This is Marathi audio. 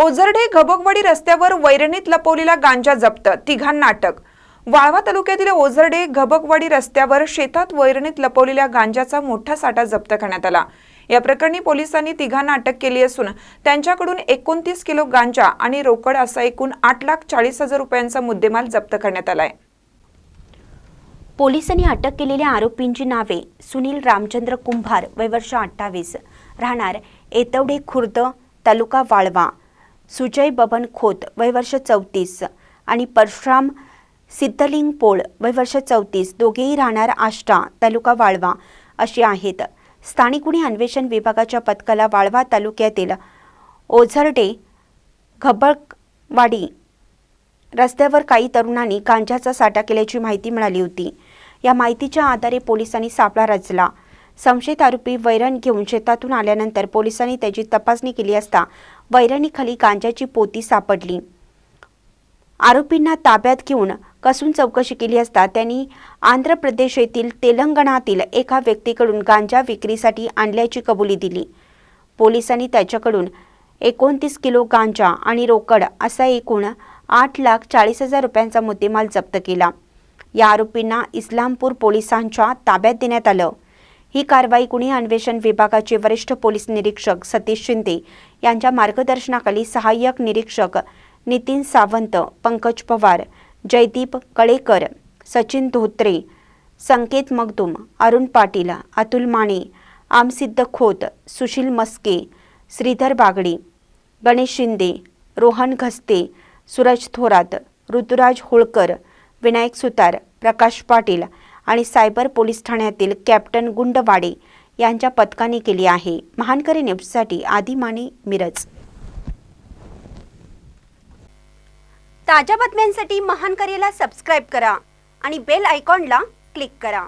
ओझरडे घबकवाडी रस्त्यावर वैरणीत लपवलेला गांजा जप्त तिघांना अटक वाळवा तालुक्यातील ओझरडे घबकवाडी रस्त्यावर शेतात वैरणीत लपवलेल्या गांजाचा मोठा साठा जप्त करण्यात आला. या प्रकरणी पोलिसांनी तिघांना अटक केली असून त्यांच्याकडून एकोणतीस किलो गांजा आणि रोकड असा एकूण आठ लाख चाळीस हजार रुपयांचा मुद्देमाल जप्त करण्यात आलाय. पोलिसांनी अटक केलेल्या आरोपींची नावे सुनील रामचंद्र कुंभार वय वर्ष अठ्ठावीस राहणार एतवडे खुर्द तालुका वाळवा. सुजय बबन खोत वयवर्ष चौतीस आणि परशुराम सिद्धलिंग पोळ वयवर्ष चौतीस. दोघेही राहणार आष्टा तालुका वाळवा अशी आहेत. स्थानिक गुन्हे अन्वेषण विभागाच्या पथकाला वाळवा तालुक्यातील ओझरडे घबळवाडी रस्त्यावर काही तरुणांनी गांजाचा साठा केल्याची माहिती मिळाली होती. या माहितीच्या आधारे पोलिसांनी सापळा रचला. संशयित आरोपी वैरण घेऊन शेतातून आल्यानंतर पोलिसांनी त्याची तपासणी केली असता वैरणीखाली गांजाची पोती सापडली. आरोपींना ताब्यात घेऊन कसून चौकशी केली असता त्यांनी आंध्र प्रदेश येथील तेलंगणातील एका व्यक्तीकडून गांजा विक्रीसाठी आणल्याची कबुली दिली. पोलिसांनी त्याच्याकडून एकोणतीस किलो गांजा आणि रोकड असा एकूण आठ लाख चाळीस हजार रुपयांचा मुद्देमाल जप्त केला. या आरोपींना इस्लामपूर पोलिसांच्या ताब्यात देण्यात आलं. ही कारवाई गुन्हे अन्वेषण विभागाचे वरिष्ठ पोलीस निरीक्षक सतीश शिंदे यांच्या मार्गदर्शनाखाली सहाय्यक निरीक्षक नितीन सावंत पंकज पवार जयदीप कळेकर सचिन धोत्रे संकेत मगदूम अरुण पाटील अतुल माने आमसिद्ध खोत सुशील मस्के श्रीधर बागडे गणेश शिंदे रोहन घस्ते सूरज थोरात ऋतुराज होळकर विनायक सुतार प्रकाश पाटील आणि सायबर पोलीस ठाण्यातील कॅप्टन गुंडवाडे यांच्या पथकाने केली आहे. महानकरी न्यूजसाठी आदी माने मिरज. ताज्या बातम्यांसाठी महानकरीला सबस्क्राईब करा आणि बेल आयकॉनला क्लिक करा.